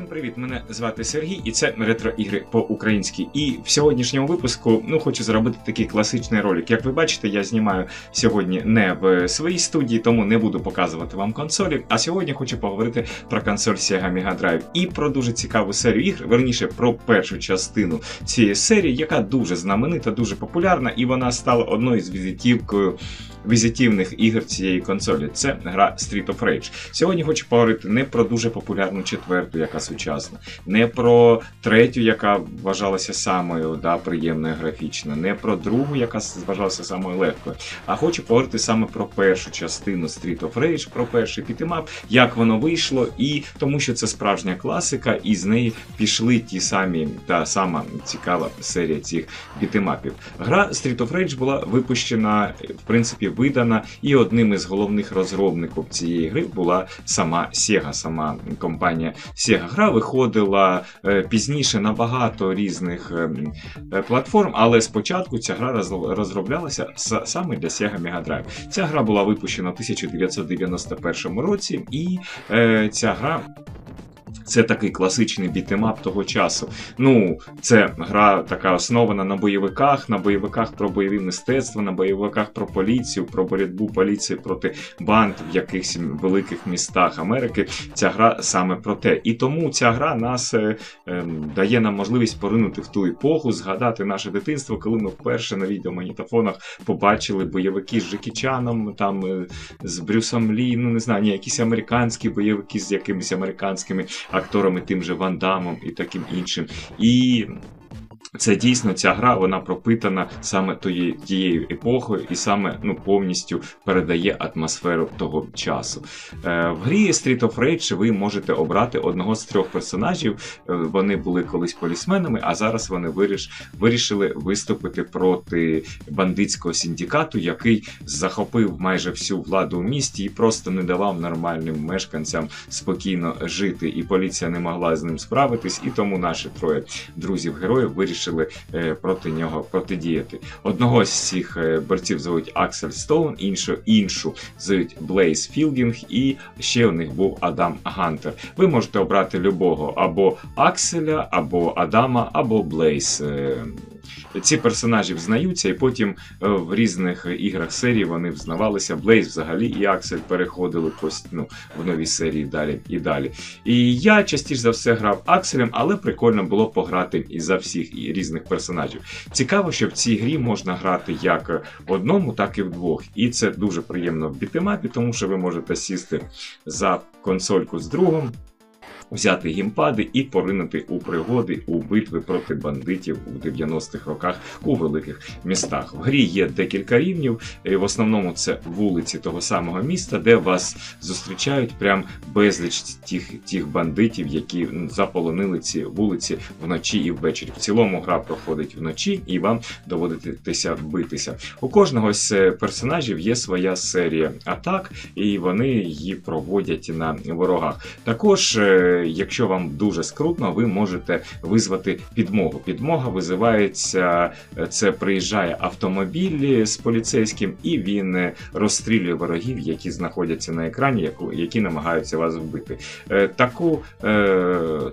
Всім привіт! Мене звати Сергій, і це ретро-ігри по-українськи. І в сьогоднішньому випуску ну хочу зробити такий класичний ролик. Як ви бачите, я знімаю сьогодні не в своїй студії, тому не буду показувати вам консолі. А сьогодні хочу поговорити про консоль Sega Mega Drive і про дуже цікаву серію ігр, верніше про першу частину цієї серії, яка дуже знаменита, дуже популярна, і вона стала одною з візитівкою. Візитівних ігор цієї консолі це гра Street of Rage. Сьогодні хочу поговорити не про дуже популярну четверту, яка сучасна, не про третю, яка вважалася самою да, приємною графічно, не про другу, яка вважалася самою легкою. А хочу поговорити саме про першу частину Street of Rage, про перший пітемап, як воно вийшло, і тому, що це справжня класика, і з неї пішли ті самі та сама цікава серія цих бітемапів. Гра Street of Rage була випущена, в принципі, видана, і одним із головних розробників цієї гри була сама Sega, сама компанія Sega. Гра виходила е, пізніше на багато різних е, е, платформ, але спочатку ця гра розроблялася саме для Sega Mega Drive. Ця гра була випущена в 1991 році, і ця гра це такий класичний бітемап того часу. Ну, це гра така основана на бойовиках, на бойовиках про бойові мистецтва, на бойовиках про поліцію, про боротьбу поліції проти банд в якихось великих містах Америки. Ця гра саме про те. І тому ця гра нас е, е, дає нам можливість поринути в ту епоху, згадати наше дитинство, коли ми вперше на відеомагнітофонах побачили бойовики з Джекі Чаном, там е, з Брюсом Лі, ну не знаю, ні, якісь американські бойовики з якимись американськими акторами тим же Ван Дамом і таким іншим. І це дійсно ця гра, вона пропитана саме тією, тією епохою і саме ну, повністю передає атмосферу того часу. Е, В грі Street of Rage ви можете обрати одного з трьох персонажів. Е, вони були колись полісменами, а зараз вони виріш, вирішили виступити проти бандитського синдикату, який захопив майже всю владу в місті і просто не давав нормальним мешканцям спокійно жити. І поліція не могла з ним справитись, і тому наші троє друзів-героїв вирішили вирішили е, проти нього протидіяти. Одного з цих е, борців звуть Аксель Стоун, іншу іншу звуть Блейз Філдінг, і ще у них був Адам Гантер. Ви можете обрати любого або Акселя, або Адама, або Блейз. Ці персонажі взнаються, і потім е, в різних іграх серії вони взнавалися. Блейз взагалі і Аксель переходили ну, в нові серії далі і далі. І я частіше за все грав Акселем, але прикольно було пограти і за всіх і різних персонажів. Цікаво, що в цій грі можна грати як одному, так і в двох. І це дуже приємно в бітемапі, тому що ви можете сісти за консольку з другом взяти гімпади і поринути у пригоди у битви проти бандитів у 90-х роках у великих містах. В грі є декілька рівнів. В основному це вулиці того самого міста, де вас зустрічають прям безліч тих тих бандитів, які заполонили ці вулиці вночі і ввечері. В цілому гра проходить вночі, і вам доводитися битися. У кожного з персонажів є своя серія атак, і вони її проводять на ворогах. Також е, якщо вам дуже скрутно, ви можете визвати підмогу. Підмога визивається, е, це приїжджає автомобіль з поліцейським, і він е, розстрілює ворогів, які знаходяться на екрані, які намагаються вас вбити. Е, таку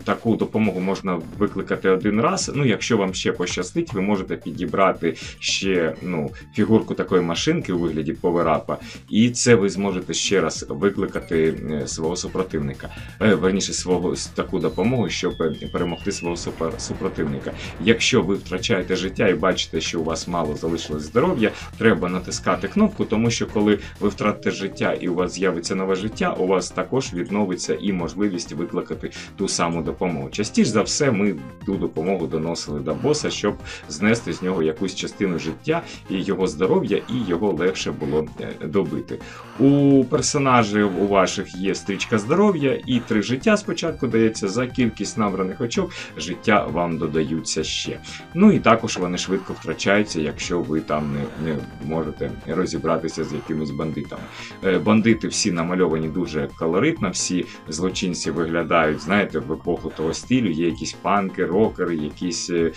таку допомогу можна викликати один раз. Ну, якщо вам ще пощастить, ви можете підібрати ще ну, фігурку такої машинки у вигляді поверапа, і це ви зможете ще раз викликати свого супротивника, верніше свого таку допомогу, щоб перемогти свого супротивника. Якщо ви втрачаєте життя і бачите, що у вас мало залишилось здоров'я, треба натискати кнопку, тому що коли ви втратите життя і у вас з'явиться нове життя, у вас також відновиться і можливість викликати ту саму допомогу. Частіше за все, ми ту допомогу доносили до боса, щоб знести з нього якусь частину життя і його здоров'я, і його легше було е, добити. У персонажів у ваших є стрічка здоров'я і три життя спочатку спочатку дається за кількість набраних очок, життя вам додаються ще. Ну і також вони швидко втрачаються, якщо ви там не, не можете розібратися з якимись бандитами. Е, бандити всі намальовані дуже колоритно, всі злочинці виглядають, знаєте, в епоху того стилю, є якісь панки, рокери, якісь е,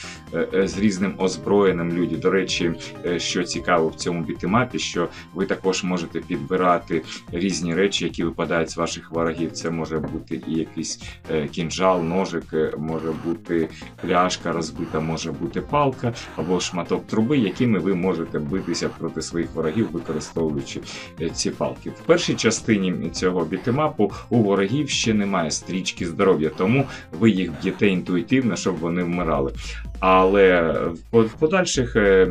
е, з різним озброєним люди. До речі, що цікаво в цьому бітемапі, що ви також можете підбирати різні речі, які випадають з ваших ворогів. Це може бути і якийсь якийсь е, кінжал, ножик, е, може бути пляшка розбита, може бути палка або шматок труби, якими ви можете битися проти своїх ворогів, використовуючи е, ці палки. В першій частині цього бітемапу у ворогів ще немає стрічки здоров'я, тому ви їх б'єте інтуїтивно, щоб вони вмирали. Але в подальших е,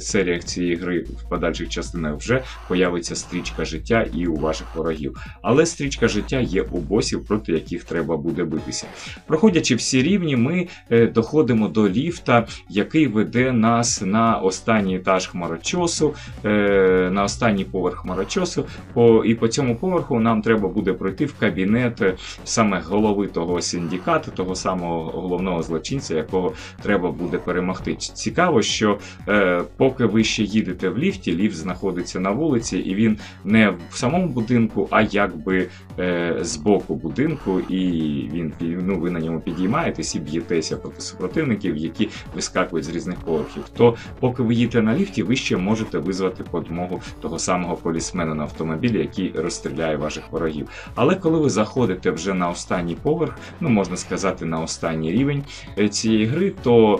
серіях цієї гри, в подальших частинах вже появиться стрічка життя і у ваших ворогів. Але стрічка життя є у босів, проти яких треба буде битися. Проходячи всі рівні, ми е, доходимо до ліфта, який веде нас на останній етаж хмарочосу, е, на останній поверх хмарочосу. І по цьому поверху нам треба буде пройти в кабінет саме голови того синдикату, того самого головного злочинця, якого треба буде перемогти. Цікаво, що е, поки ви ще їдете в ліфті, ліфт знаходиться на вулиці, і він не в самому будинку, а якби е, з боку будинку, і він ну, ви на ньому підіймаєтесь і б'єтеся проти супротивників, які вискакують з різних поверхів. То поки ви їдете на ліфті, ви ще можете визвати подмогу того самого полісмена на автомобілі, який розстріляє ваших ворогів. Але коли ви заходите вже на останній поверх, ну можна сказати, на останній рівень е, цієї гри, то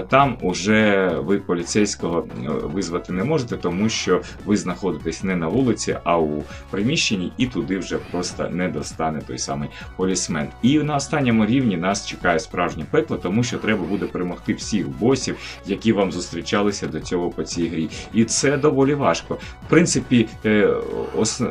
там уже ви поліцейського е, визвати не можете, тому що ви знаходитесь не на вулиці, а у приміщенні, і туди вже просто не достане той самий полісмен. І на останньому рівні нас чекає справжнє пекло, тому що треба буде перемогти всіх босів, які вам зустрічалися до цього по цій грі. І це доволі важко. В принципі, е, ос...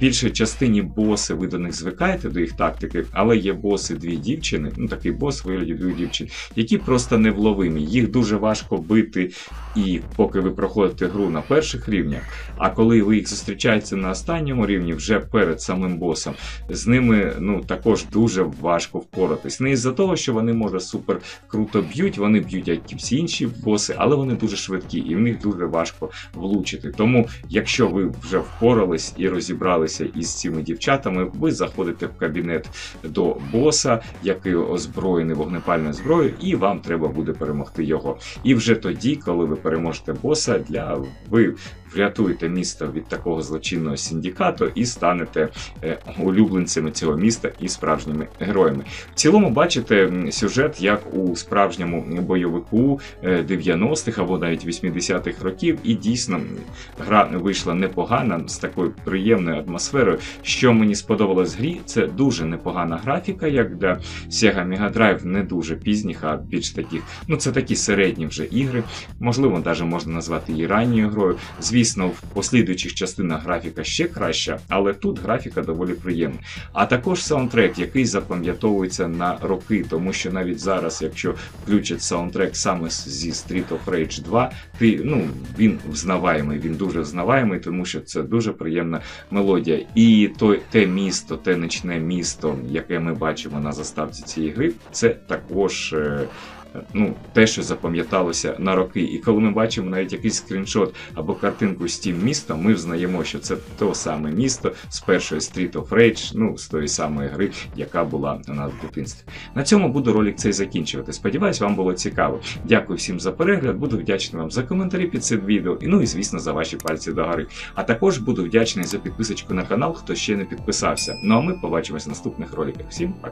більшій частині боси ви до них звикаєте до їх тактики, але є боси дві дівчини, ну такий бос вигляді двох дівчин, які просто невловимі. Їх дуже важко бити, і поки ви проходите гру на перших рівнях. А коли ви їх зустрічаєте на останньому рівні, вже перед самим босом, з ними ну також дуже важко впоратись. Не із-за того, що вони може супер круто б'ють, вони б'ють і всі інші боси, але вони дуже швидкі, і в них дуже важко влучити. Тому, якщо ви вже впорались і розібралися із цими дівчатами, ви заходите в кабінет до боса, який озброєний вогнепальною зброєю, і вам треба буде перемогти його. І вже тоді, коли ви переможете боса, для ви врятуєте місто від такого злочинного синдикату і станете е, улюбленцями цього міста і справжніми героями. В цілому бачите сюжет як у справжньому бойовику е, 90-х або навіть 80-х років, і дійсно гра вийшла непогана з такою приємною атмосферою. Що мені сподобалось в грі, це дуже непогана графіка, як для Sega Mega Drive, не дуже пізніх, а більш таких, ну це такі середні вже ігри. Можливо, навіть можна назвати її ранньою грою. Звісно, в послідуючих частинах графіка ще краща, але тут графіка доволі приємна. А також саундтрек, який запам'ятовується на роки, тому що навіть зараз, якщо включать саундтрек саме зі Street of Rage 2, ти, ну, він взнаваємий, він дуже взнаваємий, тому що це дуже приємна мелодія. І той, те місто, те нічне місто, яке ми бачимо на заставці цієї гри, це також. Ну, те, що запам'яталося на роки. І коли ми бачимо навіть якийсь скріншот або картинку з тим містом, ми взнаємо, що це то саме місто з першої Street of Rage, ну, з тої самої гри, яка була у нас в дитинстві. На цьому буду ролик цей закінчувати. Сподіваюсь, вам було цікаво. Дякую всім за перегляд. Буду вдячний вам за коментарі під цим відео. І ну і звісно за ваші пальці догори. А також буду вдячний за підписочку на канал, хто ще не підписався. Ну а ми побачимось в наступних роликах. Всім пока!